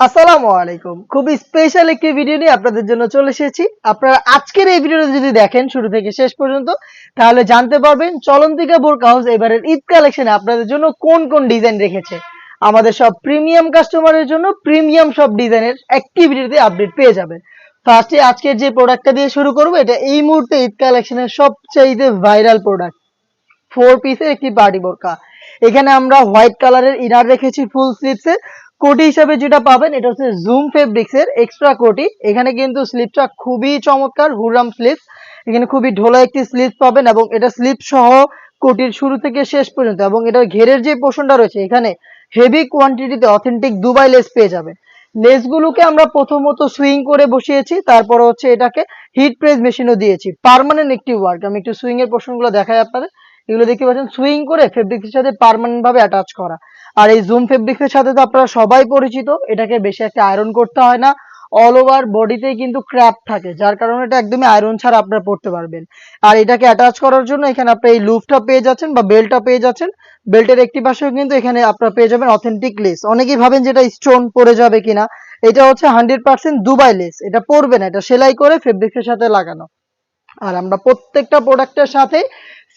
আসসালামু আলাইকুম। খুবই স্পেশাল একটি ভিডিও নিয়ে আপনাদের জন্য চলে এসেছি। আপনারা আজকের এই ভিডিওটা যদি দেখেন শুরু থেকে শেষ পর্যন্ত, তাহলে জানতে পারবেন চলন্তিকা বোরকা হাউস এবারের ঈদ কালেকশনে আপনাদের জন্য কোন কোন ডিজাইন রেখেছে। আমাদের সব প্রিমিয়াম কাস্টমারের জন্য প্রিমিয়াম সব ডিজাইনের একটি ভিডিওতে আপডেট পেয়ে যাবেন। ফার্স্টে আজকের যে প্রোডাক্টটা দিয়ে শুরু করব, এটা এই মুহূর্তে ঈদ কালেকশনের সবচাইতে ভাইরাল প্রোডাক্ট ফোর পিসের একটি পার্টি বোরকা। এখানে আমরা হোয়াইট কালারের ইনার রেখেছি ফুল স্লিভস কোটি হিসাবে যেটা পাবেন, এটা হচ্ছে জুম ফেব্রিক্স এর এক্সট্রা কোটি। এখানে কিন্তু স্লিপটা খুবই চমৎকার হুরাম স্লিপ এখানে খুবই ঢোলা একটি স্লিপ পাবেন এবং এটা স্লিপ সহ কোটির শুরু থেকে শেষ পর্যন্ত এবং এটার ঘেরের যে পোর্শনটা রয়েছে, এখানে হেভি কোয়ান্টিটিতে অথেন্টিক দুবাই লেস পেয়ে যাবেন। লেসগুলোকে আমরা প্রথমত সুইং করে বসিয়েছি, তারপর হচ্ছে এটাকে হিট প্রেস মেশিনও দিয়েছি। পার্মানেন্ট একটি ওয়ার্ক আমি একটু সুইং এর পোর্শনগুলো দেখাই আপনাদের। এগুলো দেখতে পাচ্ছেন সুইং করে ফেব্রিক্সের সাথে পার্মানেন্ট ভাবে অ্যাটাচ করা। আর এই জুম ফেব্রিক্সের সাথে তো আপনারা সবাই পরিচিত, এটাকে বেশি একটা আয়রন করতে হয় না। অল ওভার বডিতেই কিন্তু ক্র্যাপ থাকে, যার কারণে এটা একদমই আয়রন ছাড়া আপনারা পড়তে পারবেন। আর এটাকে অ্যাটাচ করার জন্য এখানে আপনি এই লুফটা পেয়ে যাচ্ছেন বা বেল্টটা পেয়ে যাচ্ছেন। বেল্টের একটি পাশেও কিন্তু এখানে আপনারা পেয়ে যাবেন অথেন্টিক লেস অনেকেই ভাবেন যেটা স্টোন পরে যাবে কিনা। এটা হচ্ছে হান্ড্রেড পার্সেন্ট দুবাই লেস এটা পরবে না, এটা সেলাই করে ফেব্রিক্সের সাথে লাগানো। আর আমরা প্রত্যেকটা প্রোডাক্টের সাথে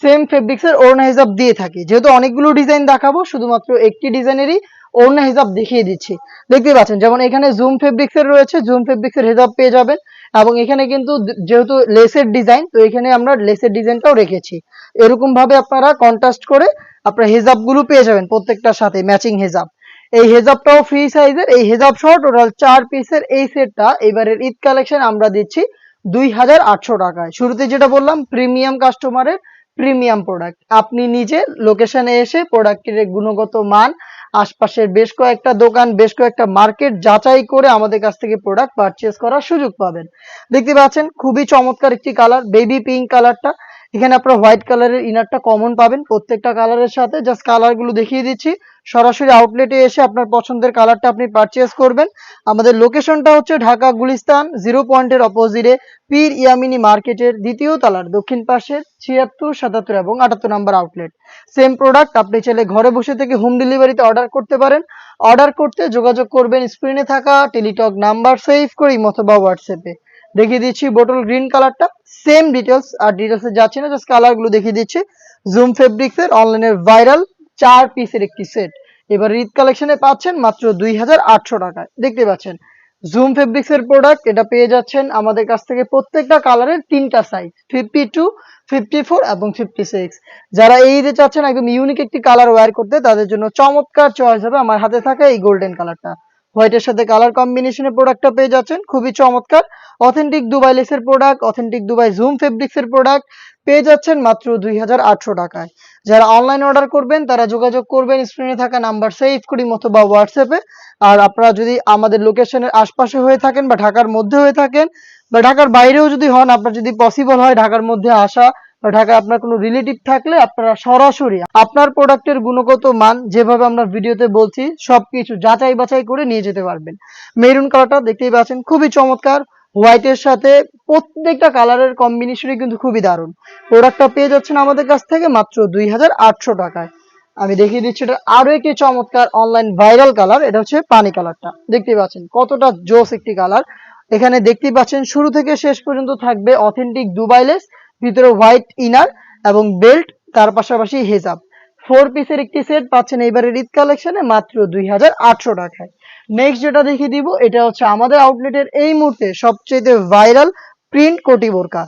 সেম ফেব্রিক্স এর ওড়না হিসাব দিয়ে থাকি। যেহেতু অনেকগুলো ডিজাইন দেখাবো, শুধুমাত্র একটি ডিজাইনেরই ওড়না হিসাব দেখিয়ে দিচ্ছি। দেখতে পাচ্ছেন, যেমন এখানে জুম ফেব্রিক্স এর রয়েছে জুম ফেব্রিক্স এর হিসাব পেয়ে যাবেন। এবং এখানে কিন্তু যেহেতু লেসের ডিজাইন তো এখানে আমরা লেসের ডিজাইনটাও রেখেছি। এরকম ভাবে আপনারা কন্ট্রাস্ট করে আপনারা হেজাবগুলো পেয়ে যাবেন প্রত্যেকটার সাথে ম্যাচিং হেজাব। এই হেজাবটাও ফ্রি সাইজের এই হেজাব সহ টোটাল চার পিসের এই সেটটা এবারের ঈদ কালেকশন আমরা দিচ্ছি দুই হাজার আটশো টাকায়। শুরুতে যেটা বললাম প্রিমিয়াম কাস্টমারের প্রিমিয়াম প্রোডাক্ট। আপনি নিজে লোকেশনে এসে প্রোডাক্টের গুণগত মান, আশপাশের বেশ কয়েকটা দোকান, বেশ কয়েকটা মার্কেট যাচাই করে আমাদের কাছ থেকে প্রোডাক্ট পারচেস করার সুযোগ পাবেন। দেখতে পাচ্ছেন, খুবই চমৎকার একটি কালার বেবি পিঙ্ক কালারটা। এখানে আপনারা হোয়াইট কালারের ইনারটা কমন পাবেন প্রত্যেকটা কালারের সাথে। জাস্ট কালারগুলো দেখিয়ে দিচ্ছি। সরাসরি আউটলেটে এসে আপনার পছন্দের কালারটা আপনি পারচেস করবেন। আমাদের লোকেশনটা হচ্ছে ঢাকা গুলিস্তান জিরো পয়েন্টের অপোজিটে পীর ইয়ামিনি মার্কেটের দ্বিতীয় তালার দক্ষিণ পাশে ছিয়াত্তর, সাতাত্তর এবং আটাত্তর নাম্বার আউটলেট সেম প্রোডাক্ট আপনি চাইলে ঘরে বসে থেকে হোম ডেলিভারিতে অর্ডার করতে পারেন। অর্ডার করতে যোগাযোগ করবেন স্ক্রিনে থাকা টেলিটক নাম্বার সেভ করি অথবা হোয়াটসঅ্যাপে দেখিয়ে দিচ্ছি বোটল গ্রিন কালারটা সেম ডিটেলস আর ডিটেলসে যাচ্ছে না জাস্ট কালারগুলো দেখিয়ে দিচ্ছি। জুম ফেব্রিক্সের অনলাইনের ভাইরাল চার পিসের একটি সেট এবার ঈদ কালেকশনে পাচ্ছেন মাত্র দুই হাজার আটশো টাকায়। দেখতে পাচ্ছেন জুম ফেব্রিক্স এর প্রোডাক্ট এটা পেয়ে যাচ্ছেন আমাদের কাছ থেকে প্রত্যেকটা কালারের তিনটা size fifty two fifty four এবং ফিফটি সিক্স যারা এই ঈদে চাচ্ছেন একদম ইউনিক একটি কালার ওয়্যার করতে, তাদের জন্য চমৎকার চয়েস হবে। আমার হাতে থাকা এই গোল্ডেন কালারটা হোয়াইটের সাথে কালার কম্বিনেশনের প্রোডাক্টটা পেয়ে যাচ্ছেন। খুবই চমৎকার। Authentic Dubai লেসের product authentic Dubai zoom fabrics এর প্রোডাক্ট পেয়ে যাচ্ছেন মাত্র দুই হাজার আটশো টাকায়। যারা অনলাইন অর্ডার করবেন, তারা যোগাযোগ করবেন স্ক্রিনে থাকা নাম্বার সেভ করি অথবা হোয়াটসঅ্যাপে আর আপনারা যদি আমাদের লোকেশনের আশপাশে হয়ে থাকেন বা ঢাকার মধ্যে হয়ে থাকেন বা ঢাকার বাইরেও যদি হন, আপনার যদি পসিবল হয় ঢাকার মধ্যে আসা বা ঢাকায় আপনার কোনো রিলেটিভ থাকলে আপনারা সরাসরি আপনার প্রোডাক্টের গুণগত মান যেভাবে আমরা ভিডিওতে বলছি, সবকিছু যাচাই বাছাই করে নিয়ে যেতে পারবেন। মেরুন কালারটা দেখতেই পাচ্ছেন, খুবই চমৎকার। হোয়াইটের সাথে প্রত্যেকটা কালারের কম্বিনেশনই কিন্তু খুবই দারুণ। প্রোডাক্টটা পেয়ে যাচ্ছেন আমাদের কাছ থেকে মাত্র দুই হাজার আটশো টাকায়। আমি দেখিয়ে দিচ্ছি, এটা আরও একটি চমৎকার অনলাইন ভাইরাল কালার এটা হচ্ছে পানি কালারটা দেখতে পাচ্ছেন, কতটা জোস একটি কালার এখানে দেখতেই পাচ্ছেন, শুরু থেকে শেষ পর্যন্ত থাকবে অথেন্টিক দুবাই লেস ভিতরে হোয়াইট ইনার এবং বেল্ট, তার পাশাপাশি হেজাব। ফোর পিসের একটি সেট পাচ্ছেন এইবারের ঈদ কালেকশনে মাত্র দুই হাজার আটশো টাকায়। নেক্সট যেটা দেখিয়ে দিব, এটা হচ্ছে আমাদের আউটলেটের এই মুহূর্তে সবচেয়ে ভাইরাল প্রিন্ট কোটি বোরকা।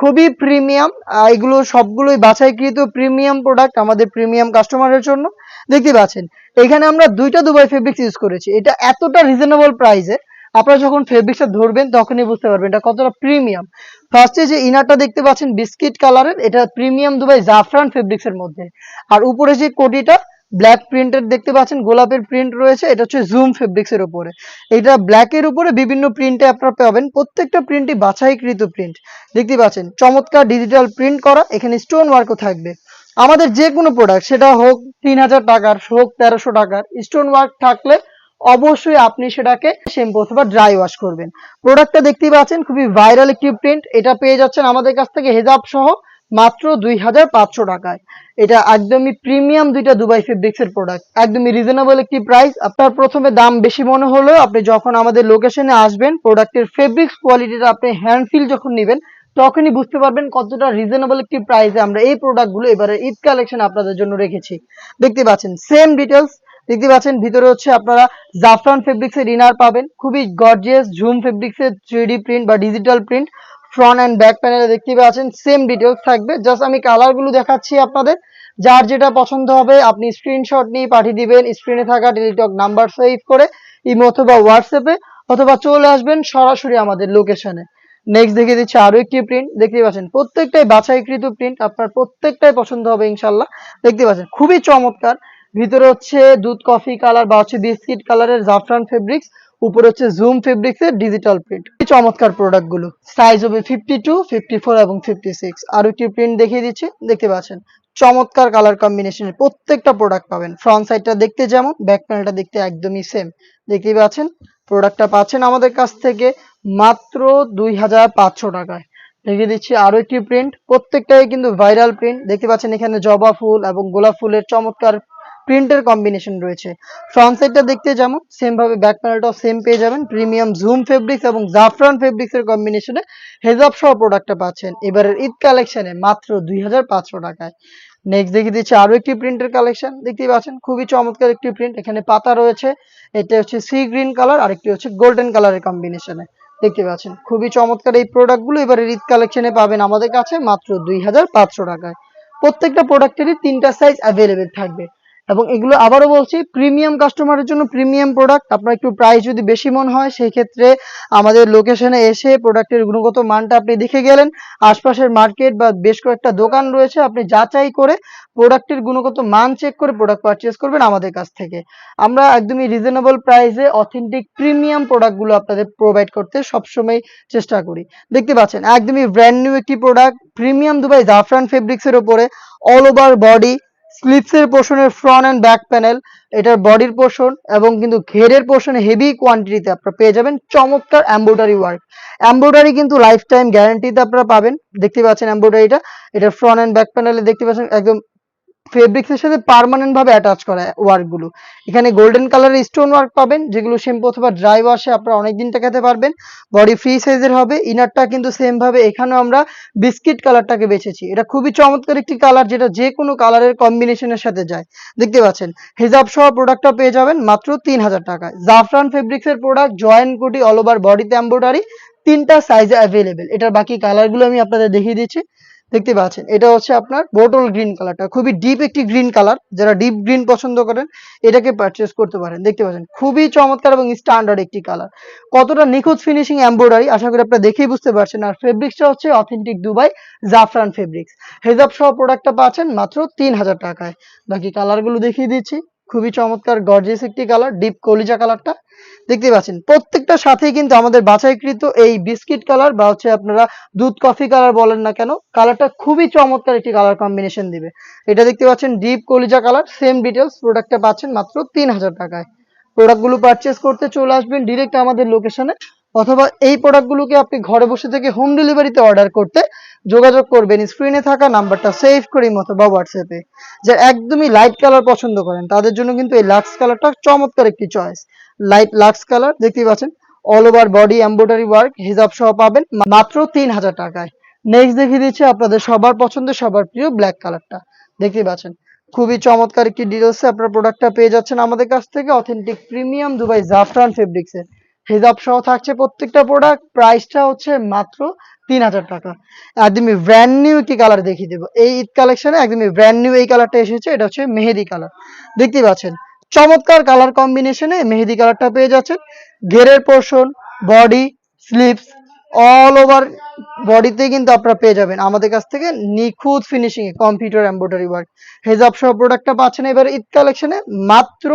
খুবই প্রিমিয়াম এগুলো সবগুলোই বাছাইকৃত প্রিমিয়াম প্রোডাক্ট আমাদের প্রিমিয়াম কাস্টমারের জন্য। দেখতে পাচ্ছেন, এখানে আমরা দুইটা দুবাই ফেব্রিক্স ইউজ করেছি। এটা এতটা রিজনেবল প্রাইসে আপনারা যখন ফেব্রিক্সটা ধরবেন, তখনই বুঝতে পারবেন এটা কতটা প্রিমিয়াম ফার্স্টে যে ইনারটা দেখতে পাচ্ছেন বিস্কিট কালারের এটা প্রিমিয়াম দুবাই জাফরান ফেব্রিক্স এর মধ্যে। আর উপরে যে কোটিটা ব্ল্যাক প্রিন্টের দেখতে পাচ্ছেন, গোলাপের প্রিন্ট রয়েছে, এটা হচ্ছে জুম ফেব্রিক্স এর উপরে। এটা ব্ল্যাক এর উপরে বিভিন্ন প্রিন্টে আপনারা পাবেন, প্রত্যেকটা প্রিন্টই বাছাইকৃত প্রিন্ট দেখতে পাচ্ছেন, চমৎকার ডিজিটাল প্রিন্ট করা, এখানে স্টোন ওয়ার্কও থাকবে। আমাদের যে কোনো প্রোডাক্ট সেটা হোক তিন হাজার টাকার, হোক তেরোশো টাকার স্টোন ওয়ার্ক থাকলে অবশ্যই আপনি সেটাকে শ্যাম্পু অথবা ড্রাই ওয়াশ করবেন। প্রোডাক্টটা দেখতেই পাচ্ছেন, খুবই ভাইরাল একটি প্রিন্ট এটা পেয়ে যাচ্ছেন আমাদের কাছ থেকে হেজাব সহ মাত্র দুই হাজার পাঁচশো টাকায়। এটা একদমই প্রিমিয়াম দুইটা দুবাই ফেব্রিক্স এর প্রোডাক্ট একদমই রিজনেবল একটি প্রাইস আপনার প্রথমে দাম বেশি মনে হলেও আপনি যখন আমাদের লোকেশনে আসবেন প্রোডাক্টের ফেব্রিক্স কোয়ালিটিটা আপনি হ্যান্ড ফিল যখন নেবেন, তখনই বুঝতে পারবেন কতটা রিজনেবল একটি প্রাইসে আমরা এই প্রোডাক্টগুলো এবারে ঈদ কালেকশন আপনাদের জন্য রেখেছি। দেখতে পাচ্ছেন সেম ডিটেলস দেখতে পাচ্ছেন, ভিতরে হচ্ছে আপনারা জাফরান ফেব্রিক্স এর ইনার পাবেন। খুবই গর্জিয়াস ঝুম ফেব্রিক্স এর থ্রি প্রিন্ট বা digital print front and back প্যানেলে দেখতে পাচ্ছেন। সেম ডিটেলস থাকবে জাস্ট আমি কালারগুলো দেখাচ্ছি আপনাদের। যার যেটা পছন্দ হবে, আপনি স্ক্রিনশট নিয়ে পাঠিয়ে দিবেন স্ক্রিনে থাকা টেলিটক নাম্বার সেভ করে ইমো অথবা হোয়াটসঅ্যাপে অথবা চলে আসবেন সরাসরি আমাদের লোকেশনে নেক্সট দেখিয়ে দিচ্ছি আরও একটি প্রিন্ট দেখতে পাচ্ছেন, প্রত্যেকটাই বাছাইকৃত প্রিন্ট আপনার প্রত্যেকটাই পছন্দ হবে ইনশাল্লাহ। দেখতে পাচ্ছেন, খুবই চমৎকার। ভিতরে হচ্ছে দুধ, কফি কালার বা হচ্ছে বিস্কিট কালারের জাফরান ফেব্রিক্স, উপরে হচ্ছে জুম ফেব্রিক্স এর ডিজিটাল প্রিন্ট। চমৎকার প্রোডাক্টগুলো সাইজ হবে ফিফটি টু ফিফটি ফোর এবং ফিফটি সিক্স আরও একটি প্রিন্ট দেখিয়ে দিচ্ছি, দেখতে পাচ্ছেন? চমৎকার কালার কম্বিনেশনের প্রত্যেকটা প্রোডাক্ট পাবেন। ফ্রন্ট সাইডটা দেখতে যেমন ব্যাক প্যানেলটা দেখতে একদমই সেম দেখতেই পাচ্ছেন? প্রোডাক্টটা পাচ্ছেন আমাদের কাছ থেকে মাত্র দুই হাজার পাঁচশো টাকায়। দেখিয়ে দিচ্ছি আরও একটি প্রিন্ট। প্রত্যেকটাই কিন্তু ভাইরাল প্রিন্ট দেখতে পাচ্ছেন এখানে জবা ফুল এবং গোলাপ ফুলের চমৎকার প্রিন্টের কম্বিনেশন রয়েছে। ফ্রন্ট সাইডটা দেখতে যেমন সেম ভাবে ব্যাক প্যানেলটাও সেম পেয়ে যাবেন। প্রিমিয়াম জুম ফেব্রিক্স এবং জাফরান ফেব্রিক্সের কম্বিনেশনে হেজাব সহ প্রোডাক্টটা পাচ্ছেন। এবারের ঈদ কালেকশনে মাত্র দুই হাজার পাঁচশো টাকায়। নেক্সট দেখিয়ে দিচ্ছি আরও একটি প্রিন্টের কালেকশন দেখতেই পাচ্ছেন, খুবই চমৎকার একটি প্রিন্ট এখানে পাতা রয়েছে, এটা হচ্ছে সি গ্রিন কালার আরেকটি হচ্ছে গোল্ডেন কালারের কম্বিনেশনে দেখতে পাচ্ছেন, খুবই চমৎকার এই প্রোডাক্টগুলো এবারে ঈদ কালেকশনে পাবেন আমাদের কাছে মাত্র দুই হাজার পাঁচশো টাকায়। প্রত্যেকটা প্রোডাক্টেরই তিনটা সাইজ অ্যাভেলেবেল থাকবে। এবং এগুলো আবারও বলছি প্রিমিয়াম কাস্টমারের জন্য প্রিমিয়াম প্রোডাক্ট আপনার একটু প্রাইস যদি বেশি মন হয়, সেই ক্ষেত্রে আমাদের লোকেশনে এসে প্রোডাক্টের গুণগত মানটা আপনি দেখে গেলেন। আশপাশের মার্কেট বা বেশ কয়েকটা দোকান রয়েছে, আপনি যাচাই করে প্রোডাক্টের গুণগত মান চেক করে প্রোডাক্ট পারচেস করবেন আমাদের কাছ থেকে। আমরা একদমই রিজনেবল প্রাইসে অথেন্টিক প্রিমিয়াম প্রোডাক্টগুলো আপনাদের প্রোভাইড করতে সবসময় চেষ্টা করি। দেখতে পাচ্ছেন, একদমই ব্র্যান্ড নিউ একটি প্রোডাক্ট প্রিমিয়াম দুবাই জাফরান ফেব্রিক্স ওপরে অল ওভার বডি স্লিপসের পোর্শনের ফ্রন্ট অ্যান্ড ব্যাক প্যানেল এটার বডির পোর্শন এবং কিন্তু ঘেরের পোর্শন হেভি কোয়ান্টিটিতে আপনারা পেয়ে যাবেন চমৎকার অ্যাম্বোডারি ওয়ার্ক অ্যাম্বোডারি কিন্তু লাইফ টাইম গ্যারান্টিতে আপনারা পাবেন। দেখতে পাচ্ছেন অ্যাম্বোডারিটা এটা ফ্রন্ট অ্যান্ড ব্যাক প্যানেলে দেখতে পাচ্ছেন একদম ফেব্রিক্স এর সাথে পার্মানেন্ট ভাবে অ্যাটাচ করা ওয়ার্কগুলো। এখানে গোল্ডেন কালারের স্টোন ওয়ার্ক পাবেন, যেগুলো শ্যাম্পু অথবা ড্রাই ওয়াশে আপনারা অনেকদিন টেকাতে পারবেন। বডি ফ্রি সাইজের হবে ইনারটা কিন্তু সেম ভাবে এখানেও আমরা বিস্কিট কালারটাকে বেছেছি। এটা খুবই চমৎকার একটি কালার যেটা যে কোনো কালারের কম্বিনেশনের সাথে যায়। দেখতে পাচ্ছেন হিজাব সহ প্রোডাক্টটা পেয়ে যাবেন মাত্র তিন হাজার টাকায়। জাফরান ফেব্রিক্স এর প্রোডাক্ট জয়েন্ট কোটি অল ওভার বডিতে এম্ব্রয়ডারি তিনটা সাইজে অ্যাভেলেবেল এটার বাকি কালারগুলো আমি আপনাদের দেখিয়ে দিচ্ছি। দেখতে পাচ্ছেন, এটা হচ্ছে আপনার বোটল গ্রিন কালারটা, খুবই ডিপ একটি গ্রিন কালার যারা ডিপ গ্রিন পছন্দ করেন, এটাকে পারচেস করতে পারেন। দেখতে পাচ্ছেন, খুবই চমৎকার এবং স্ট্যান্ডার্ড একটি কালার কতটা নিখুঁত ফিনিশিং এমব্রয়ডারি আশা করি আপনারা দেখেই বুঝতে পারছেন। আর ফেব্রিক্সটা হচ্ছে অথেন্টিক দুবাই জাফরান ফেব্রিক্স হেজাব সহ প্রোডাক্টটা পাচ্ছেন মাত্র তিন হাজার টাকায়। বাকি কালারগুলো দেখিয়ে দিচ্ছি। খুবই চমৎকার গর্জিয়াস একটি কালার ডিপ কলিজা কালারটা দেখতে পাচ্ছেন। প্রত্যেকটা সাথেই কিন্তু আমাদের বাছাইকৃত এই বিস্কিট কালার বা হচ্ছে আপনারা দুধ কফি কালার বলেন না কেন, কালারটা খুবই চমৎকার একটি কালার কম্বিনেশন দিবে। এটা দেখতে পাচ্ছেন ডিপ কলিজা কালার সেম ডিটেলস প্রোডাক্টটা পাচ্ছেন মাত্র তিন হাজার টাকায়। প্রোডাক্টগুলো পারচেস করতে চলে আসবেন ডিরেক্ট আমাদের লোকেশনে অথবা এই প্রোডাক্টগুলোকে আপনি ঘরে বসে থেকে হোম ডেলিভারিতে অর্ডার করতে যোগাযোগ করবেন। স্ক্রিনে থাকা নাম্বারটা সেভ করি বা হোয়াটসঅ্যাপে যারা একদমই লাইট কালার পছন্দ করেন, তাদের জন্য কিন্তু এই লাক্স কালারটা চমৎকার একটি চয়েস লাইট লাক্স কালার, দেখতেই পাচ্ছেন? All over body embroidery work হিজাব সহ পাবেন মাত্র তিন হাজার টাকায়। নেক্সট দেখিয়ে দিচ্ছি আপনাদের সবার পছন্দের, সবার প্রিয় ব্ল্যাক কালারটা দেখতেই পাচ্ছেন? খুবই চমৎকার একটি ডিটেলসে আপনার প্রোডাক্টটা পেয়ে যাচ্ছেন আমাদের কাছ থেকে। অথেন্টিক প্রিমিয়াম দুবাই জাফরান ফেব্রিক্স এর। হিজাব সহ থাকছে প্রত্যেকটা প্রোডাক্ট প্রাইসটা হচ্ছে মাত্র তিন হাজার টাকা। একদমই ব্র্যান্ড নিউ একটি কালার দেখিয়ে দেবো। এই ঈদ কালেকশনে একদমই ব্র্যান্ড নিউ এই কালারটা এসেছে, এটা হচ্ছে মেহেদি কালার দেখতেই পাচ্ছেন? চমৎকার কালার কম্বিনেশনে মেহেদি কালারটা পেয়ে যাচ্ছেন। ঘেরের portion body slips all over বডিতে কিন্তু আপনারা পেয়ে যাবেন। আমাদের কাছ থেকে নিখুঁত ফিনিশিং এ কম্পিউটার এমব্রয়ডারি ওয়ার্ক হেজাব সহ প্রোডাক্টটা পাচ্ছেন এবার ঈদ কালেকশনে মাত্র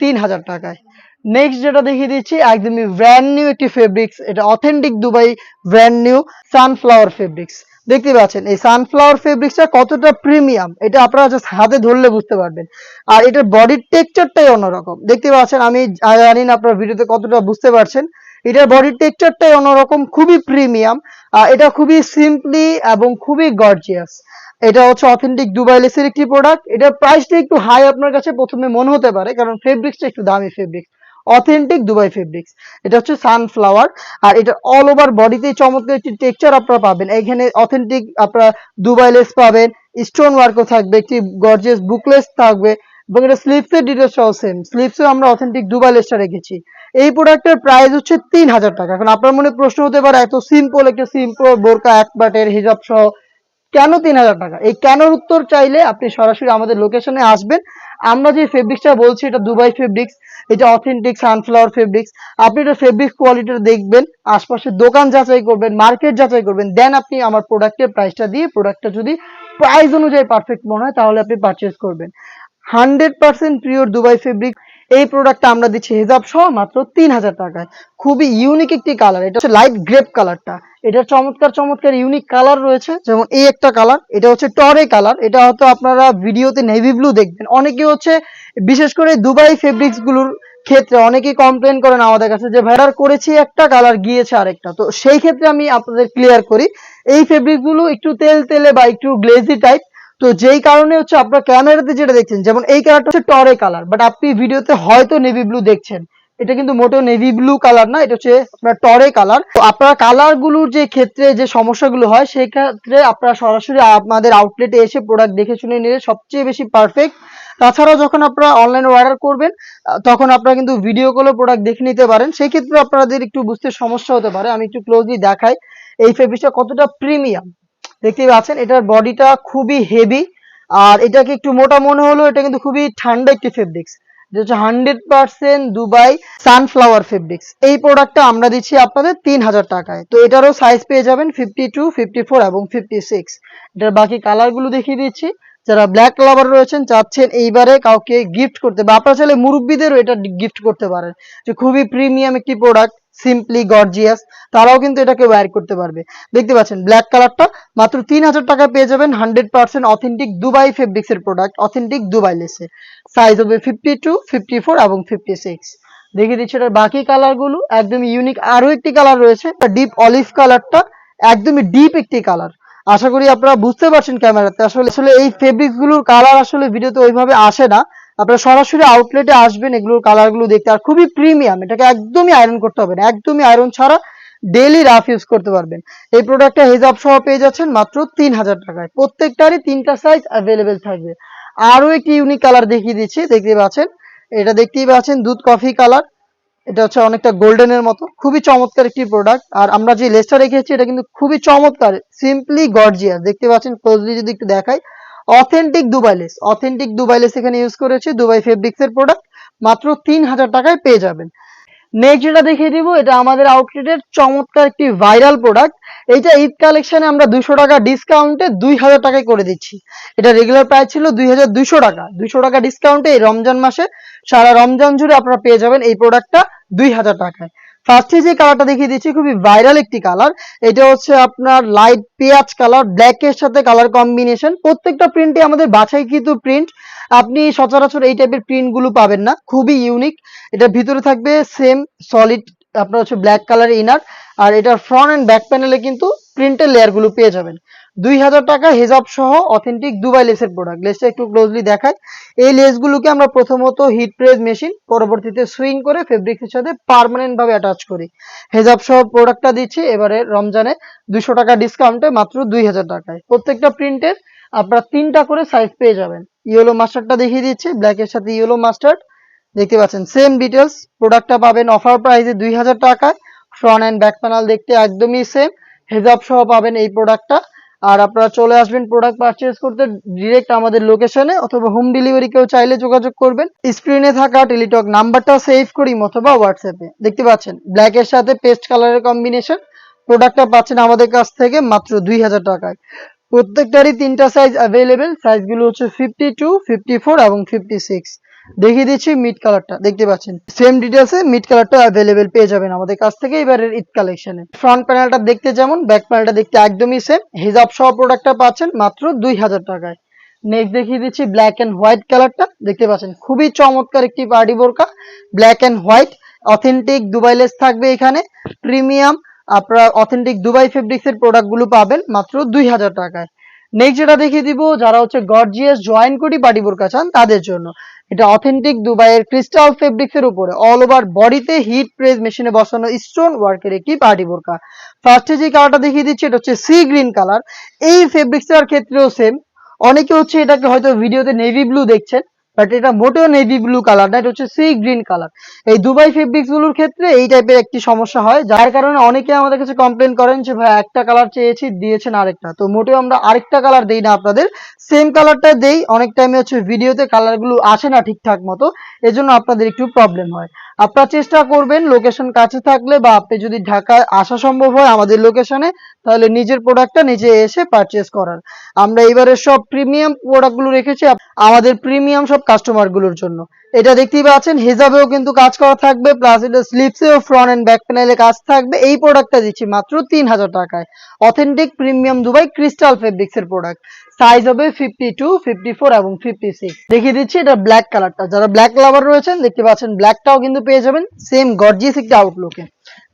তিন হাজার টাকায়। নেক্সট যেটা দেখিয়ে দিচ্ছি, একদমই ব্র্যান্ড নিউ একটি ফেব্রিক্স এটা authentic Dubai brand new sunflower fabrics দেখতে পাচ্ছেন, এই সানফ্লাওয়ার ফেব্রিক্সটা কতটা প্রিমিয়াম এটা আপনারা জাস্ট হাতে ধরলে বুঝতে পারবেন। আর এটার বডির টেক্সচারটাই অন্যরকম। দেখতে পাচ্ছেন, আমি জানি না আপনার ভিডিওতে কতটা বুঝতে পারছেন। এটার বডির টেক্সচারটাই অন্যরকম, খুবই প্রিমিয়াম এটা খুবই সিম্পলি এবং খুবই গর্জিয়াস এটা হচ্ছে অথেন্টিক দুবাই লেসের একটি প্রোডাক্ট এটার প্রাইসটা একটু হাই আপনার কাছে প্রথমে মনে হতে পারে, কারণ ফেব্রিক্সটা একটু দামি ফেব্রিক্স অথেন্টিক দুবাই ফেব্রিক্স এটা হচ্ছে সানফ্লাওয়ার আর এটা অল ওভার বডিতে চমৎকার একটি টেক্সচার আপনারা পাবেন। এখানে অথেন্টিক আপনারা দুবাই লেস পাবেন স্টোন ওয়ার্কও থাকবে, একটি গর্জিয়াস বুকলেস থাকবে, এবং এটা স্লিপসের ডিটেলস সহ সেম স্লিপসে আমরা অথেন্টিক দুবাই লেসটা রেখেছি। এই প্রোডাক্টের প্রাইস হচ্ছে তিন হাজার টাকা। এখন আপনার মনে প্রশ্ন হতে পারে, এত সিম্পল একটা সিম্পল বোরকা এক বাটের হিজাব সহ, কেন তিন হাজার টাকা? এই কেনর উত্তর চাইলে আপনি সরাসরি আমাদের লোকেশনে আসবেন। আমরা যে ফেব্রিক্সটা বলছি, এটা দুবাই ফেব্রিক্স এটা অথেন্টিক সানফ্লাওয়ার ফেব্রিক্স আপনি এটা ফেব্রিক্স কোয়ালিটিটা দেখবেন আশপাশের দোকান যাচাই করবেন মার্কেট যাচাই করবেন দেন আপনি আমার প্রোডাক্টের প্রাইসটা দিয়ে প্রোডাক্টটা যদি প্রাইস অনুযায়ী পারফেক্ট মনে হয়, তাহলে আপনি পারচেস করবেন। Hundred percent pure Dubai fabric এই প্রোডাক্টটা আমরা দিচ্ছি হিজাব সহ মাত্র তিন হাজার টাকায়। খুবই ইউনিক একটি কালার এটা হচ্ছে লাইট গ্রেপ কালারটা এটার চমৎকার চমৎকার ইউনিক কালার রয়েছে, যেমন এই একটা কালার এটা হচ্ছে টরে কালার এটা হয়তো আপনারা ভিডিওতে নেভি ব্লু দেখবেন। অনেকে হচ্ছে, বিশেষ করে দুবাই ফেব্রিক্সগুলোর ক্ষেত্রে অনেকেই কমপ্লেন করেন আমাদের কাছে যে ভাইরার করেছি একটা কালার গিয়েছে আরেকটা। তো সেই ক্ষেত্রে আমি আপনাদের ক্লিয়ার করি, এই ফেব্রিকগুলো একটু তেল তেলে বা একটু গ্লেজি টাইপ তো যেই কারণে হচ্ছে আপনার ক্যামেরাতে যেটা দেখছেন, যেমন এই কালারটা হচ্ছে টরে কালার বাট আপনি ভিডিওতে হয়তো নেভি ব্লু দেখছেন। এটা কিন্তু মোটেও নেভি ব্লু কালার না, এটা হচ্ছে আপনার টরে কালার তো আপনার কালারগুলোর যে ক্ষেত্রে যে সমস্যাগুলো হয়, সেই ক্ষেত্রে আপনারা সরাসরি আমাদের আউটলেটে এসে প্রোডাক্ট দেখে শুনে নিলে সবচেয়ে বেশি পারফেক্ট তাছাড়াও যখন আপনারা অনলাইনে অর্ডার করবেন, তখন আপনারা কিন্তু ভিডিও কলে প্রোডাক্ট দেখে নিতে পারেন। সেই ক্ষেত্রে আপনাদের একটু বুঝতে সমস্যা হতে পারে, আমি একটু ক্লোজলি দেখাই। এই ফেব্রিকটা কতটা প্রিমিয়াম দেখতেই পাচ্ছেন, এটার বডিটা খুবই হেভি আর এটাকে একটু মোটা মনে হলো এটা কিন্তু খুবই ঠান্ডা একটি ফেব্রিক্স এটা হচ্ছে hundred percent Dubai sunflower fabrics এই প্রোডাক্টটা আমরা দিচ্ছি আপনাদের তিন হাজার টাকায়। তো এটারও সাইজ পেয়ে যাবেন ফিফটি টু ফিফটি ফোর এবং ফিফটি সিক্স এটার বাকি কালারগুলো দেখিয়ে দিচ্ছি। যারা ব্ল্যাক লাভার রয়েছেন, চাচ্ছেন এইবারে কাউকে গিফট করতে বা আপনার চাইলে মুরব্বীদেরও এটা গিফট করতে পারেন। যে খুবই প্রিমিয়াম একটি প্রোডাক্ট সিম্পলি গর্জিয়াস তারাও কিন্তু এটাকে ওয়্যার করতে পারবে। দেখতে পাচ্ছেন ব্ল্যাক কালারটা মাত্র তিন হাজার টাকায় পেয়ে যাবেন hundred percent authentic Dubai fabrics এর প্রোডাক্ট অথেন্টিক দুবাই লেসে সাইজ হবে ফিফটি টু ফিফটি ফোর এবং ফিফটি সিক্স দেখিয়ে দিচ্ছি এটার বাকি কালারগুলো একদম ইউনিক আরও একটি কালার রয়েছে ডিপ অলিভ কালারটা একদমই ডিপ একটি কালার আশা করি আপনারা বুঝতে পারছেন ক্যামেরাতে আসলে আসলে এই ফেব্রিকগুলোর কালার আসলে ভিডিওতে ওইভাবে আসে না। আপনারা সরাসরি আউটলেটে আসবেন, এগুলোর কালারগুলো দেখতে। আর খুবই প্রিমিয়াম এটাকে একদমই আয়রন করতে হবে না। একদমই আয়রন ছাড়া ডেইলি রাফ ইউজ করতে পারবেন। এই প্রোডাক্টটা হেজাব সহ পেয়ে যাচ্ছেন মাত্র তিন হাজার টাকায়। প্রত্যেকটারই তিনটা সাইজ অ্যাভেলেবেল থাকবে। আরও একটি ইউনিক কালার দেখিয়ে দিচ্ছি দেখতে পাচ্ছেন। এটা দেখতেই পাচ্ছেন, দুধ কফি কালার এটা হচ্ছে অনেকটা গোল্ডেনের মতো। খুবই চমৎকার একটি প্রোডাক্ট আর আমরা যে লেসটা রেখেছি, এটা কিন্তু খুবই চমৎকার সিম্পলি গর্জিয়াস দেখতে পাচ্ছেন ক্লোজলি যদি একটু দেখাই authentic Dubai lace authentic Dubai lace এখানে ইউজ করেছে দুবাই ফেব্রিক্স এর প্রোডাক্ট মাত্র তিন হাজার টাকায় পেয়ে যাবেন। নেক্সট যেটা দেখিয়ে দিব, এটা আমাদের আউটলেটের চমৎকার একটি ভাইরাল প্রোডাক্ট এইটা ঈদ কালেকশনে আমরা দুশো টাকা ডিসকাউন্টে দুই হাজার টাকায় করে দিচ্ছি। এটা রেগুলার প্রাইস ছিল দুই হাজার দুইশো টাকা। দুইশো টাকা ডিসকাউন্টে এই রমজান মাসে সারা রমজান জুড়ে আপনারা পেয়ে যাবেন এই প্রোডাক্টটা দুই হাজার টাকায়। ফার্স্টে যে কালারটা দেখিয়ে দিচ্ছি, খুবই ভাইরাল একটি কালার এটা হচ্ছে আপনার লাইট পেঁয়াজ কালার ব্ল্যাক এর সাথে কালার কম্বিনেশন প্রত্যেকটা প্রিন্টে আমাদের বাছাই কিন্তু প্রিন্ট আপনি সচরাচর এই টাইপের প্রিন্টগুলো পাবেন না। খুবই ইউনিক এটা ভিতরে থাকবে সেম সলিড আপনার হচ্ছে ব্ল্যাক কালার ইনার আর এটা ফ্রন্ট অ্যান্ড ব্যাক প্যানেলে কিন্তু প্রিন্টের লেয়ারগুলো পেয়ে যাবেন। দুই হাজার টাকা হেজাব সহ অথেন্টিক দুবাই লেসের প্রোডাক্ট লেসটা একটু ক্লোজলি দেখায় এই লেসগুলোকে আমরা প্রথমত হিট প্রেস মেশিন পরবর্তীতে সুইং করে ফেব্রিক্সের সাথে পার্মানেন্ট ভাবে অ্যাটাচ করি। হেজাব সহ প্রোডাক্টটা দিচ্ছি, এবারে রমজানে দুশো টাকা ডিসকাউন্টে মাত্র দুই হাজার টাকায়। প্রত্যেকটা প্রিন্টের আপনারা তিনটা করে সাইজ পেয়ে যাবেন। ইয়েলো মাস্টারটা দেখিয়ে দিচ্ছি ব্ল্যাকের সাথে ইয়েলো মাস্টার্ড দেখতে পাচ্ছেন সেম ডিটেলস প্রোডাক্টটা পাবেন অফার প্রাইসে দুই হাজার টাকায়। ফ্রন্ট অ্যান্ড ব্যাক প্যানেল দেখতে একদমই সেম হেজাব সহ পাবেন এই প্রোডাক্টটা আর আপনারা চলে আসবেন প্রোডাক্ট পারচেজ করতে ডিরেক্ট আমাদের লোকেশনে অথবা হোম ডেলিভারি কেউ চাইলে যোগাযোগ করবেন। স্ক্রিনে থাকা টেলিটক নাম্বারটা সেভ করি অথবা হোয়াটসঅ্যাপে দেখতে পাচ্ছেন ব্ল্যাক এর সাথে পেস্ট কালারের কম্বিনেশন প্রোডাক্টটা পাচ্ছেন আমাদের কাছ থেকে মাত্র দুই হাজার টাকায়। প্রত্যেকটারই তিনটা সাইজ অ্যাভেলেবেল সাইজগুলো হচ্ছে ফিফটি টু ফিফটি ফোর এবং ফিফটি সিক্স দেখিয়ে দিচ্ছি মিড কালারটা দেখতে পাচ্ছেন? সেম ডিটেলসে মিড কালারটা অ্যাভেলেবেল পেয়ে যাবেন আমাদের কাছ থেকে এবারের ঈদ কালেকশনে ফ্রন্ট প্যানেলটা দেখতে যেমন ব্যাক প্যানেলটা দেখতে একদমই সেম হিজাব সহ প্রোডাক্টটা পাচ্ছেন মাত্র দুই হাজার টাকায়। নেক্সট দেখিয়ে দিচ্ছি ব্ল্যাক এন্ড হোয়াইট কালারটা দেখতে পাচ্ছেন? খুবই চমৎকার একটি পার্টি বোরকা black and white authentic Dubai lace থাকবে এখানে। প্রিমিয়াম আপনারা অথেন্টিক দুবাই ফেব্রিক্স এর প্রোডাক্টগুলো পাবেন মাত্র দুই হাজার টাকায়। নেক্সট যেটা দেখিয়ে দিব যারা হচ্ছে গর্জিয়াস জয়েন্ট কোটি পার্টি বোরকা চান তাদের জন্য। এটা অথেন্টিক দুবাইয়ের ক্রিস্টাল ফেব্রিক্স এর উপরে। অল ওভার বডিতে হিট প্রেস মেশিনে বসানো স্টোন ওয়ার্কের একটি পার্টি বোরকা। ফার্স্টে যে কালারটা দেখিয়ে দিচ্ছি, এটা হচ্ছে সি গ্রিন কালার এই ফেব্রিক্সটার ক্ষেত্রেও সেম অনেকে হচ্ছে এটাকে হয়তো ভিডিওতে নেভি ব্লু দেখছেন। বাট এটা মোটেও নেভি ব্লু কালার না, এটা হচ্ছে সি গ্রিন কালার এই দুবাই ফেব্রিক্সগুলোর ক্ষেত্রে এই টাইপের একটি সমস্যা হয়, যার কারণে অনেকে আমাদের কাছে কমপ্লেন করেন যে, ভাই, একটা কালার চেয়েছি, দিয়েছেন আরেকটা। তো মোটেও আমরা আরেকটা কালার দেই না আপনাদের সেম কালারটা দেই। অনেক টাইমে হচ্ছে ভিডিওতে কালারগুলো আসে না ঠিকঠাক মতো, এজন্য আপনাদের একটু প্রবলেম হয়। আপনারা চেষ্টা করবেন লোকেশন কাছে থাকলে বা আপনি যদি ঢাকায় আসা সম্ভব হয় আমাদের লোকেশনে তাহলে নিজের প্রোডাক্টটা নিজে এসে পারচেস করার। আমরা এবারে সব প্রিমিয়াম প্রোডাক্টগুলো রেখেছি, আমাদের প্রিমিয়াম সব কাস্টমারগুলোর জন্য। এটা দেখতেই পাচ্ছেন, হিজাবেও কিন্তু কাজ করা থাকবে প্লাস এটা স্লিপসেও ফ্রন্ট এন্ড ব্যাক প্যানেলে কাজ থাকবে। এই প্রোডাক্টটা দিচ্ছি মাত্র তিন হাজার টাকায়। Authentic premium Dubai crystal fabrics এর প্রোডাক্ট সাইজ হবে ফিফটি টু ফিফটি ফোর এবং ফিফটি সিক্স দেখিয়ে দিচ্ছি এটা ব্ল্যাক কালারটা যারা ব্ল্যাক লাভার রয়েছেন, দেখতে পাচ্ছেন ব্ল্যাকটাও কিন্তু পেয়ে যাবেন সেম গর্জিয়াস একটি আউটলুকে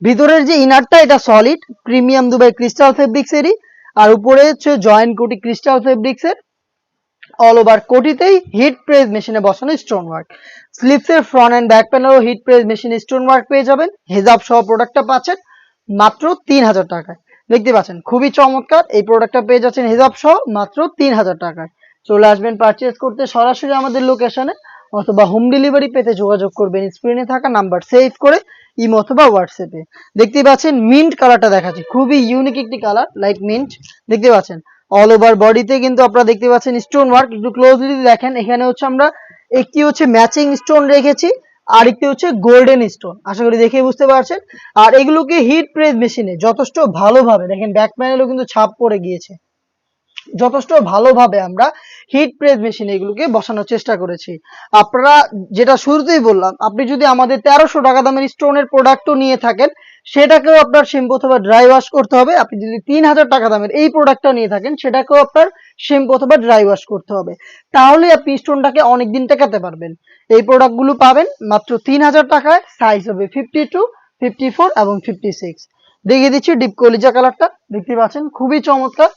ভিতরের যে ইনারটা এটা solid premium Dubai crystal fabrics এরই আর উপরে হচ্ছে জয়েন্ট কোটি ক্রিস্টাল ফেব্রিক্স এর অল ওভার কোটিতেই হিট প্রেস মেশিনে বসানো স্টোন ওয়ার্ক স্লিপস এর ফ্রন্ট এন্ড ব্যাক প্যানেলও হিট প্রেস মেশিনে স্টোন ওয়ার্ক পেয়ে যাবেন। হেজাব সহ প্রোডাক্টটা পাচ্ছেন মাত্র তিন হাজার টাকায়। দেখতে পাচ্ছেন, খুবই চমৎকার, এই প্রোডাক্টটা পেয়ে যাচ্ছেন হেজাব সহ মাত্র তিন হাজার টাকায়। চলে আসবেন পারচেজ করতে সরাসরি আমাদের লোকেশনে অথবা হোম ডেলিভারি পেতে যোগাযোগ করবেন স্ক্রিনে থাকা নাম্বার সেভ করে ইমো অথবা হোয়াটসঅ্যাপে দেখতে পাচ্ছেন মিন্ট কালারটা দেখাচ্ছি, খুবই ইউনিক একটি কালার লাইক মিন্ট দেখতে পাচ্ছেন অল ওভার বডিতে কিন্তু আপনারা দেখতে পাচ্ছেন স্টোন ওয়ার্ক একটু ক্লোজলি দেখেন, এখানে হচ্ছে আমরা একটি হচ্ছে ম্যাচিং স্টোন রেখেছি, আর একটি হচ্ছে গোল্ডেন স্টোন আশা করি দেখে বুঝতে পারছেন। আর এগুলোকে হিট প্রেস মেশিনে যথেষ্ট ভালোভাবে, দেখেন ব্যাক প্যানেলও কিন্তু ছাপ পড়ে গিয়েছে। যথেষ্ট ভালোভাবে আমরা হিট প্রেস মেশিন এগুলোকে বসানোর চেষ্টা করেছি। আপনারা যেটা শুরুতেই বললাম, আপনি যদি আমাদের তেরোশো টাকা দামের স্টোনের প্রোডাক্টও নিয়ে থাকেন, সেটাকেও আপনার শ্যাম্পু অথবা ড্রাই ওয়াশ করতে হবে। আপনি যদি তিন হাজার টাকা দামের এই প্রোডাক্টটা নিয়ে থাকেন, সেটাকেও আপনার শ্যাম্পু অথবা ড্রাই ওয়াশ করতে হবে। তাহলে আপনি স্টোনটাকে অনেকদিন টেকাতে পারবেন। এই প্রোডাক্টগুলো পাবেন মাত্র তিন হাজার টাকায় সাইজ হবে ফিফটি টু ফিফটি ফোর এবং ফিফটি সিক্স দেখিয়ে দিচ্ছি ডিপ কলিজা কালারটা দেখতে পাচ্ছেন, খুবই চমৎকার।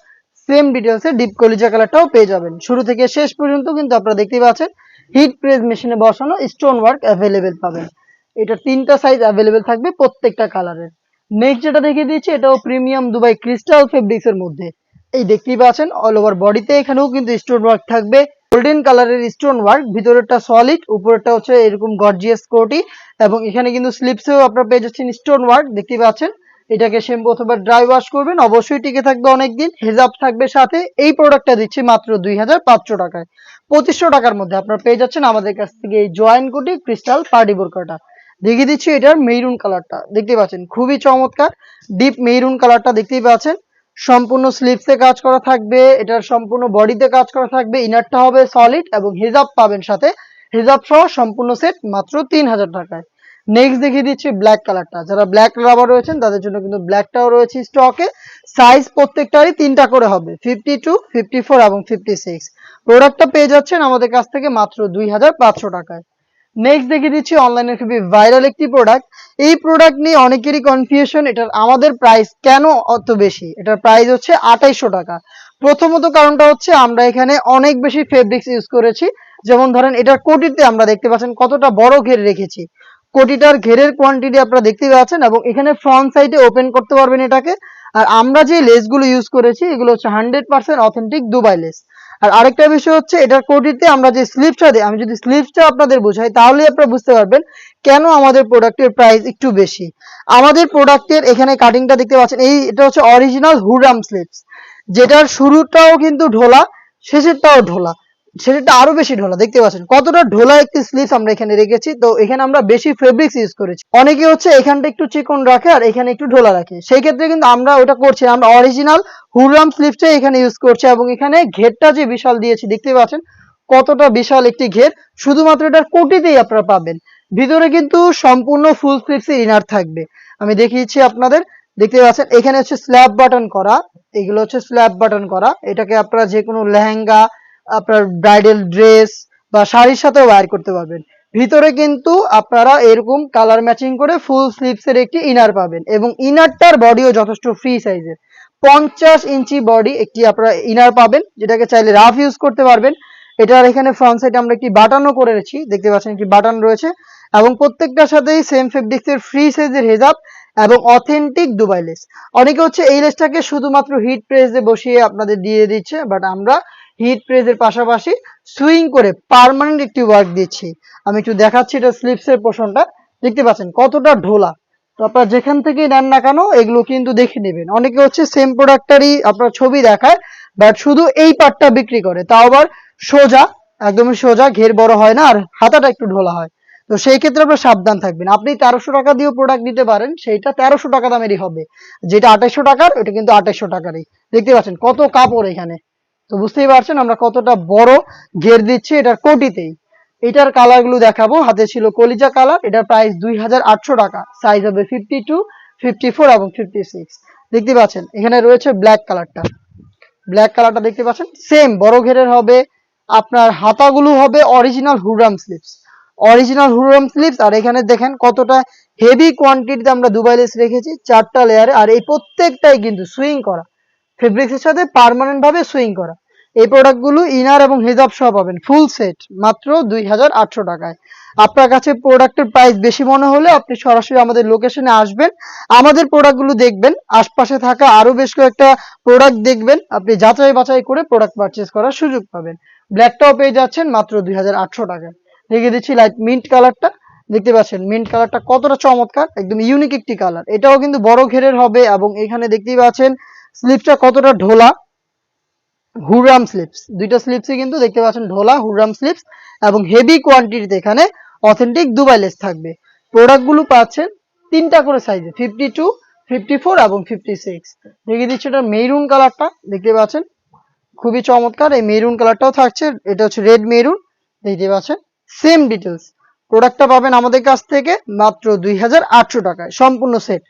সেম ডিটেলসে ডিপ কলিজা কালারটাও পেয়ে যাবেন। শুরু থেকে শেষ পর্যন্ত কিন্তু আপনারা দেখতে পাচ্ছেন হিট প্রেস মেশিনে বসানো স্টোন ওয়ার্ক অ্যাভেলেবেল পাবেন। এটা তিনটা সাইজ অ্যাভেলেবেল থাকবে প্রত্যেকটা কালারের নেক্সট যেটা দেখিয়ে দিচ্ছি, এটাও প্রিমিয়াম দুবাই ক্রিস্টাল ফেব্রিক্স এর মধ্যে। এই দেখতেই পাচ্ছেন অল ওভার বডিতে এখানেও কিন্তু স্টোন ওয়ার্ক থাকবে। গোল্ডেন কালারের স্টোন ওয়ার্ক ভিতরেরটা সলিড উপরেরটা হচ্ছে এরকম গর্জিয়াস কোটি এবং এখানে কিন্তু স্লিপসেও আপনারা পেয়ে যাচ্ছেন স্টোন ওয়ার্ক দেখতেই পাচ্ছেন। এটাকে শ্যাম্পু অথবা ড্রাই ওয়াশ করবেন। অবশ্যই টিকে থাকবে অনেকদিন। হেজাব থাকবে সাথে। এই প্রোডাক্টটা দিচ্ছি মাত্র দুই হাজার পাঁচশো টাকায়। পঁচিশশো টাকার মধ্যে আপনারা পেয়ে যাচ্ছেন আমাদের কাছ থেকে এই জয়েন্ট কোটি ক্রিস্টাল পার্টি বোরকাটা দেখিয়ে দিচ্ছি এটার মেরুন কালারটা দেখতে পাচ্ছেন? খুবই চমৎকার। ডিপ মেরুন কালারটা দেখতেই পাচ্ছেন। সম্পূর্ণ স্লিপসে কাজ করা থাকবে। এটার সম্পূর্ণ বডিতে কাজ করা থাকবে। ইনারটা হবে সলিড এবং হিজাব পাবেন সাথে। হিজাব সহ সম্পূর্ণ সেট মাত্র তিন হাজার টাকায়। নেক্সট দেখিয়ে দিচ্ছি ব্ল্যাক কালারটা যারা ব্ল্যাক লাভার রয়েছেন, তাদের জন্য কিন্তু ব্ল্যাকটাও রয়েছে স্টকে সাইজ প্রত্যেকটারই তিনটা করে হবে ফিফটি টু ফিফটি ফোর এবং ফিফটি সিক্স প্রোডাক্টটা পেয়ে যাচ্ছেন আমাদের কাছ থেকে মাত্র দুই হাজার পাঁচশো টাকায়। নেক্সট দেখিয়ে দিচ্ছি অনলাইনে খুবই ভাইরাল একটি প্রোডাক্ট এই প্রোডাক্ট নিয়ে অনেকেরই কনফিউশন এটার আমাদের প্রাইস কেন অত বেশি? এটার প্রাইস হচ্ছে আঠাইশশো টাকা। প্রথমত কারণটা হচ্ছে আমরা এখানে অনেক বেশি ফেব্রিক্স ইউজ করেছি। যেমন ধরেন, এটার কোটিতে আমরা দেখতে পাচ্ছেন কতটা বড় ঘের রেখেছি। কোটিটার ঘেরের কোয়ান্টিটি আপনারা দেখতে পাচ্ছেন এবং এখানে ফ্রন্ট সাইডে ওপেন করতে পারবেন এটাকে। আর আমরা যে লেসগুলো ইউজ করেছি, এগুলো হচ্ছে hundred percent authentic Dubai lace আর আরেকটা বিষয় হচ্ছে এটার কোটিতে আমরা যে স্লিপটা দিই আমি যদি স্লিপটা আপনাদের বোঝাই, তাহলেই আপনারা বুঝতে পারবেন কেন আমাদের প্রোডাক্টের প্রাইস একটু বেশি। আমাদের প্রোডাক্টের এখানে কাটিংটা দেখতে পাচ্ছেন, এই এটা হচ্ছে অরিজিনাল হুরাম স্লিপস যেটার শুরুটাও কিন্তু ঢোলা, শেষেরটাও ঢোলা। সেটা আরও বেশি ঢোলা, দেখতে পাচ্ছেন? কতটা ঢোলা একটি স্লিপস আমরা এখানে রেখেছি। তো এখানে আমরা বেশি ফেব্রিক্স ইউজ করেছি। অনেকে হচ্ছে এখানটা একটু চিকন রাখে আর এখানে একটু ঢোলা রাখে। সেই ক্ষেত্রে কিন্তু আমরা ওটা করছি। আমরা অরিজিনাল হুররাম স্লিপসটা এখানে ইউজ করছি এবং এখানে ঘেরটা যে বিশাল দিয়েছি, দেখতে পাচ্ছেন? কতটা বিশাল একটি ঘের। শুধুমাত্র এটার কোটিতেই আপনারা পাবেন। ভিতরে কিন্তু সম্পূর্ণ ফুল স্লিপস ইনার থাকবে। আমি দেখিয়েছি আপনাদের। দেখতে পাচ্ছেন? এখানে হচ্ছে স্ল্যাব বাটন করা। এগুলো হচ্ছে স্ল্যাব বাটন করা। এটাকে আপনারা যে কোনো লেহেঙ্গা আপনার ব্রাইডাল ড্রেস বা শাড়ির সাথেও ওয়্যার করতে পারবেন। ভিতরে কিন্তু আপনারা এরকম কালার ম্যাচিং করে ফুল স্লিভসের একটি ইনার পাবেন এবং ইনারটার বডিও যথেষ্ট ফ্রি সাইজের পঞ্চাশ ইঞ্চি বডি একটি আপনারা ইনার পাবেন, যেটাকে চাইলে রাফ ইউজ করতে পারবেন। এটার এখানে ফ্রন্ট সাইডে আমরা একটি বাটনও করে রেখেছি, দেখতে পাচ্ছেন একটি বাটন রয়েছে এবং প্রত্যেকটার সাথেই সেম ফেব্রিক্সের ফ্রি সাইজের হেজাব এবং অথেন্টিক দুবাই লেস অনেকে হচ্ছে এই লেসটাকে শুধুমাত্র হিট প্রেসে বসিয়ে আপনাদের দিয়ে দিচ্ছে বাট আমরা হিট প্রেসের পাশাপাশি সুইং করে পার্মানেন্ট একটি ওয়ার্ক দিচ্ছি। আমি একটু দেখাচ্ছি এটা স্লিপসের পোর্শনটা দেখতে পাচ্ছেন কতটা ঢোলা। তো আপনারা যেখান থেকে নেন না কেন, এগুলো কিন্তু দেখে নেবেন। অনেকে হচ্ছে সেম প্রোডাক্টটারই আপনার ছবি দেখায় বাট শুধু এই পার্টটা বিক্রি করে। তাও আবার সোজা, একদমই সোজা, ঘের বড় হয় না, আর হাতাটা একটু ঢোলা হয়। তো সেই ক্ষেত্রে আপনার সাবধান থাকবেন। আপনি তেরোশো টাকা দিয়েও প্রোডাক্ট নিতে পারেন, সেইটা তেরোশো টাকা দামেরই হবে। যেটা আঠাইশো টাকার, ওটা কিন্তু আঠাইশো টাকারই। দেখতে পাচ্ছেন কত কাপড় এখানে। তো বুঝতেই পারছেন, আমরা কতটা বড় ঘের দিচ্ছি এটার কোটিতেই। এটার কালারগুলো দেখাবো। হাতে ছিল কলিজা কালার, এটার প্রাইস দুই হাজার আটশো টাকা। সাইজ হবে ফিফটি টু ফিফটি ফোর এবং ফিফটি সিক্স দেখতে পাচ্ছেন, এখানে রয়েছে ব্ল্যাক কালারটা। ব্ল্যাক কালারটা দেখতে পাচ্ছেন সেম বড় ঘেরের হবে, আপনার হাতাগুলো হবে অরিজিনাল হুরাম স্লিপস অরিজিনাল হুরাম স্লিপস আর এখানে দেখেন কতটা হেভি কোয়ান্টিটিতে আমরা দুবাই লেস রেখেছি, চারটা লেয়ারে আর এই প্রত্যেকটাই কিন্তু সুইং করা। ফেব্রিক্সের সাথে পার্মানেন্ট ভাবে সুইং করা। এই প্রোডাক্টগুলো ইনার এবং হেজাব সহ পাবেন। ফুল সেট মাত্র দুই হাজার আটশো টাকায়। আপনার কাছে প্রোডাক্টের প্রাইস বেশি মনে হলে আপনি সরাসরি আমাদের লোকেশনে আসবেন। আমাদের প্রোডাক্টগুলো দেখবেন। আশপাশে থাকা আরও বেশ কয়েকটা প্রোডাক্ট দেখবেন। আপনি যাচাই বাছাই করে প্রোডাক্ট পারচেজ করার সুযোগ পাবেন। ব্ল্যাকটাও পেয়ে যাচ্ছেন মাত্র দুই হাজার আটশো টাকায়। দেখিয়ে দিচ্ছি লাইট মিন্ট কালারটা দেখতে পাচ্ছেন মিন্ট কালারটা কতটা চমৎকার। একদম ইউনিক একটি কালার এটাও কিন্তু বড় ঘেরের হবে এবং এখানে দেখতেই পাচ্ছেন স্লিপটা কতটা ঢোলা? হুরাম স্লিপস দুইটা স্লিপসই কিন্তু দেখতে পাচ্ছেন ঢোলা হুরাম স্লিপস এবং হেভি কোয়ান্টিটিতে এখানে অথেন্টিক দুবাই লেস থাকবে। প্রোডাক্টগুলো পাচ্ছেন তিনটা করে সাইজে ফিফটি টু ফিফটি ফোর এবং ফিফটি সিক্স দেখিয়ে দিচ্ছি এটা মেরুন কালারটা দেখতে পাচ্ছেন? খুবই চমৎকার, এই মেরুন কালারটাও থাকছে, এটা হচ্ছে রেড মেরুন দেখতে পাচ্ছেন? সেম ডিটেলস প্রোডাক্টটা পাবেন আমাদের কাছ থেকে মাত্র দুই হাজার আটশো টাকায়, সম্পূর্ণ সেট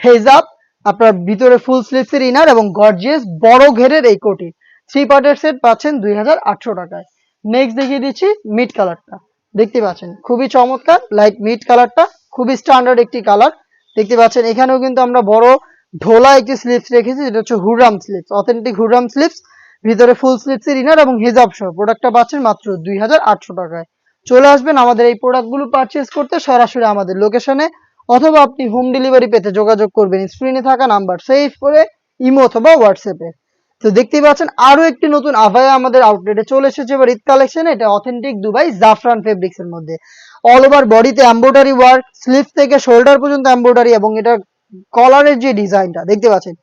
হেজাব আপনার ভিতরে ফুল স্লিভসের ইনার এবং গর্জিয়াস বড় ঘেরের এই কোটি। থ্রি পার্টের সেট পাচ্ছেন দুই হাজার আটশো টাকায়। নেক্সট দেখিয়ে দিচ্ছি মিড কালারটা দেখতে পাচ্ছেন, খুবই চমৎকার লাইট মিড কালারটা খুবই স্ট্যান্ডার্ড একটি কালার দেখতে পাচ্ছেন, এখানেও কিন্তু আমরা বড় ঢোলা একটি স্লিপস রেখেছি, যেটা হচ্ছে হুরাম স্লিপস অথেন্টিক হুরাম স্লিপস ভিতরে ফুল স্লিপসের ইনার এবং হিজাব সহ। প্রোডাক্টটা পাচ্ছেন মাত্র দুই হাজার আটশো টাকায়। চলে আসবেন আমাদের এই প্রোডাক্টগুলো পারচেস করতে সরাসরি আমাদের লোকেশনে অথবা আপনি হোম ডেলিভারি পেতে যোগাযোগ করবেন স্ক্রিনে থাকা নাম্বার সেভ করে ইমো অথবা হোয়াটসঅ্যাপে তো দেখতেই পাচ্ছেন আরও একটি নতুন আভায়া আমাদের আউটলেটে চলে এসেছে। এবার ঈদ কালেকশন এটা অথেন্টিক দুবাই জাফরান ফেব্রিক্স এর মধ্যে। অল ওভার বডিতে এমব্রয়ডারি ওয়ার্ক স্লিভ থেকে শোল্ডার পর্যন্ত এমব্রয়ডারি এবং এটা কলারের যে ডিজাইনটা, দেখতে পাচ্ছেন?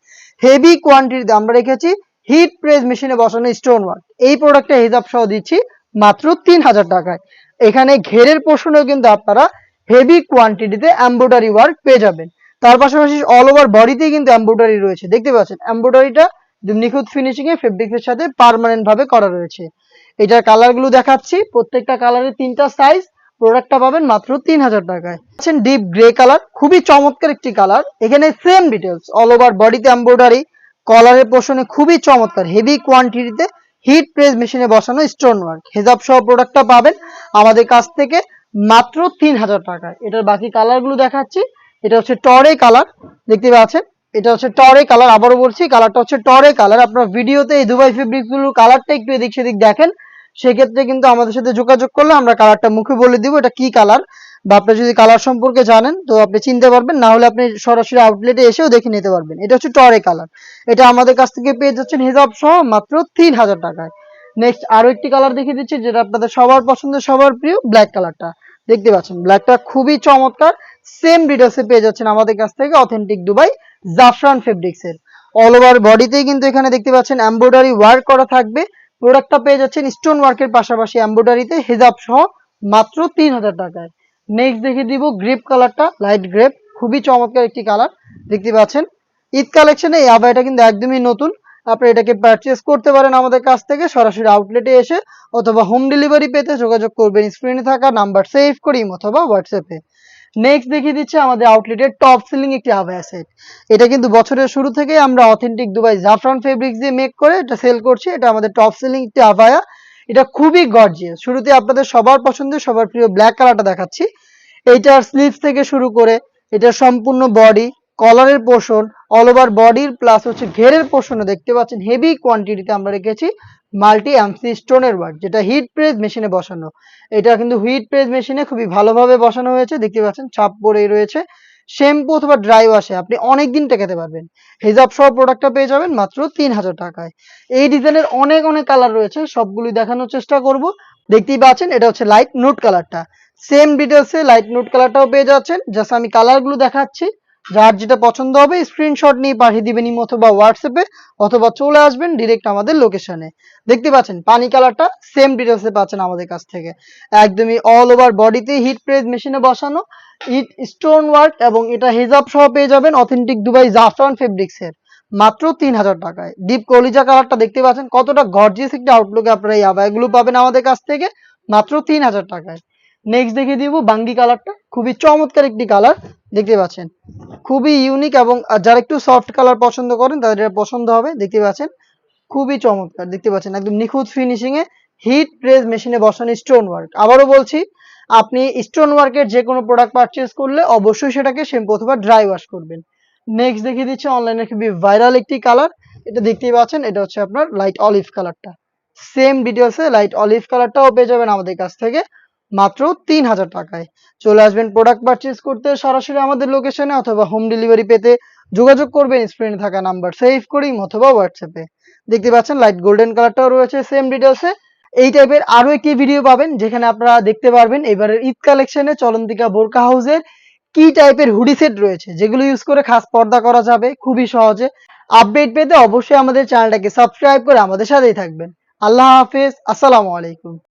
হেভি কোয়ান্টিটিতে আমরা রেখেছি হিট প্রেস মেশিনে বসানো স্টোন ওয়ার্ক এই প্রোডাক্টটা হিসাব সহ দিচ্ছি মাত্র তিন হাজার টাকায়। এখানে ঘেরের পোর্শনেও কিন্তু আপনারা হেভি কোয়ান্টিটিতে এমব্রয়ডারি ওয়ার্ক পেয়ে যাবেন। তার পাশাপাশি অল ওভার বডিতেই কিন্তু এমব্রয়ডারি রয়েছে। দেখতে পাচ্ছেন এমব্রয়ডারিটা নিখুঁত ফিনিশিং এ ফেব্রিক্স এর সাথে পার্মানেন্ট ভাবে করা রয়েছে। এটার কালারগুলো দেখাচ্ছি। প্রত্যেকটা কালারের তিনটা সাইজ প্রোডাক্টটা পাবেন মাত্র তিন হাজার টাকায় ডিপ গ্রে কালার খুবই চমৎকার একটি কালার এখানে সেম ডিটেলস অল ওভার বডিতে এমব্রয়ডারি কলারের পোষণে খুবই চমৎকার। হেভি কোয়ান্টিটিতে হিট প্রেস মেশিনে বসানো স্টোন ওয়ার্ক হেজাব সহ প্রোডাক্টটা পাবেন। আমাদের কাছ থেকে মাত্র তিন হাজার টাকায় এটার বাকি কালারগুলো দেখাচ্ছি। এটা হচ্ছে টরে কালার দেখতে পাচ্ছেন? এটা হচ্ছে টরে কালার আবারও বলছি কালারটা হচ্ছে টরে কালার আপনার ভিডিওতে এই দুবাই ফেব্রিকগুলোর কালারটা একটু এদিক সেদিক দেখেন। সেক্ষেত্রে কিন্তু আমাদের সাথে যোগাযোগ করলে আমরা কালারটা মুখে বলে দিব, এটা কি কালার বা আপনি যদি কালার সম্পর্কে জানেন, তো আপনি চিনতে পারবেন, না হলে আপনি সরাসরি আউটলেটে এসেও দেখে নিতে পারবেন। এটা হচ্ছে টরে কালার এটা আমাদের কাছ থেকে পেয়ে যাচ্ছেন হিসাব সহ মাত্র তিন হাজার টাকায়। নেক্সট আরও একটি কালার দেখিয়ে দিচ্ছি যেটা আপনাদের সবার পছন্দের, সবার প্রিয় ব্ল্যাক কালারটা দেখতে পাচ্ছেন ব্ল্যাকটা খুবই চমৎকার। সেম ডিটেলসে পেয়ে যাচ্ছেন আমাদের কাছ থেকে অথেন্টিক দুবাই জাফরান ফেব্রিক্স এর। অল ওভার বডিতেই কিন্তু এখানে দেখতে পাচ্ছেন এমব্রয়ডারি ওয়ার্ক করা থাকবে। প্রোডাক্টটা পেয়ে যাচ্ছেন স্টোন ওয়ার্কের পাশাপাশি এমব্রয়ডারিতে হেজাব সহ মাত্র তিন হাজার টাকায়। নেক্সট দেখে দিব গ্রেপ কালারটা লাইট গ্রেপ খুবই চমৎকার একটি কালার দেখতে পাচ্ছেন, ঈদ কালেকশনে এই আবাইটা কিন্তু একদমই নতুন। আপনি এটাকে পারচেস করতে পারেন আমাদের কাছ থেকে, সরাসরি আউটলেটে এসে অথবা হোম ডেলিভারি পেতে যোগাযোগ করবেন স্ক্রিনে থাকা নাম্বার সেভ করি অথবা হোয়াটসঅ্যাপে নেক্সট দেখিয়ে দিচ্ছে আমাদের আউটলেটের টপ সিলিং একটি আবায়া সেট এটা কিন্তু বছরের শুরু থেকেই আমরা অথেন্টিক দুবাই জাফরান ফেব্রিক্স দিয়ে মেক করে এটা সেল করছি। এটা আমাদের টপ সিলিং একটি আবায়া এটা খুবই গর্জিয়াস শুরুতে আপনাদের সবার পছন্দের সবার প্রিয় ব্ল্যাক কালারটা দেখাচ্ছি। এইটার স্লিভস থেকে শুরু করে এটা সম্পূর্ণ বডি কলারের পোর্শন অল ওভার বডির প্লাস হচ্ছে ঘেরের পোর্শনে দেখতে পাচ্ছেন। হেভি কোয়ান্টিটিতে আমরা রেখেছি মাল্টি অ্যামসি স্টোনের ওয়ার্ক যেটা হিট প্রেস মেশিনে বসানো। এটা কিন্তু হিট প্রেস মেশিনে খুবই ভালোভাবে বসানো হয়েছে, দেখতে পাচ্ছেন ছাপ পরেই রয়েছে। শ্যাম্পু অথবা ড্রাই ওয়াশে আপনি অনেক দিন টেকাতে পারবেন। হিজাব সহ প্রোডাক্টটা পেয়ে যাবেন মাত্র তিন হাজার টাকায়। এই ডিজাইনের অনেক অনেক কালার রয়েছে সবগুলি দেখানোর চেষ্টা করব। দেখতেই পাচ্ছেন, এটা হচ্ছে লাইট নোট কালারটা সেম ডিটেলসে লাইট নোট কালারটাও পেয়ে যাচ্ছেন। জাস্ট আমি কালারগুলো দেখাচ্ছি। যার যেটা পছন্দ হবে স্ক্রিনশট নিয়ে পাঠিয়ে দিবেন অথবা হোয়াটসঅ্যাপে অথবা চলে আসবেন ডিরেক্ট আমাদের লোকেশনে দেখতে পাচ্ছেন, পানি কালারটা সেম ডিটেলসে পাচ্ছেন আমাদের কাছ থেকে। একদমই অল ওভার বডিতে হিট প্রেস মেশিনে বসানো ইট স্টোন ওয়ার্ক এবং এটা হেজাব সহ পেয়ে যাবেন অথেন্টিক দুবাই জাফরান ফেব্রিক্স এর। মাত্র তিন হাজার টাকায়। ডিপ কলিজা কালারটা দেখতে পাচ্ছেন, কতটা গর্জিয়াস একটা আউটলুকে আপনারা এই আবায়াগুলো পাবেন আমাদের কাছ থেকে। মাত্র তিন হাজার টাকায়। নেক্সট দেখিয়ে দিব বাঙ্গি কালারটা খুবই চমৎকার একটি কালার দেখতে পাচ্ছেন। খুবই ইউনিক এবং যারা একটু সফট কালার পছন্দ করেন, তাদের পছন্দ হবে, দেখতে পাচ্ছেন। খুবই চমৎকার, দেখতে পাচ্ছেন, একদম নিখুঁত ফিনিশিং এ হিট প্রেস মেশিনে বসানো স্টোন ওয়ার্ক আবারও বলছি, আপনি স্টোন ওয়ার্কের যে কোনো প্রোডাক্ট পারচেস করলে অবশ্যই সেটাকে শ্যাম্পু অথবা ড্রাই ওয়াশ করবেন। নেক্সট দেখিয়ে দিচ্ছে অনলাইনে খুবই ভাইরাল একটি কালার এটা দেখতেই পাচ্ছেন, এটা হচ্ছে আপনার লাইট অলিভ কালারটা সেম ডিটেলসে লাইট অলিভ কালারটাও পেয়ে যাবেন আমাদের কাছ থেকে। মাত্র তিন হাজার টাকায়। চলে আসবেন প্রোডাক্ট পারচেজ করতে, সরাসরি আমাদের লোকেশনে অথবা হোম ডেলিভারি পেতে যোগাযোগ করবেন স্ক্রিনে থাকা নাম্বার সেভ করেই অথবা হোয়াটসঅ্যাপে দেখতে পাচ্ছেন লাইট গোল্ডেন কালারটাও রয়েছে সেম ডিটেলসে এই টাইপের আরও একটি ভিডিও পাবেন, যেখানে আপনারা দেখতে পারবেন এবারের ঈদ কালেকশনে চলন্তিকা বোরকা হাউসের কি টাইপের হুডি সেট রয়েছে, যেগুলো ইউজ করে খাস পর্দা করা যাবে, খুবই সহজে। আপডেট পেতে অবশ্যই আমাদের চ্যানেলটাকে সাবস্ক্রাইব করে আমাদের সাথেই থাকবেন। আল্লাহ হাফেজ, আসসালামু আলাইকুম।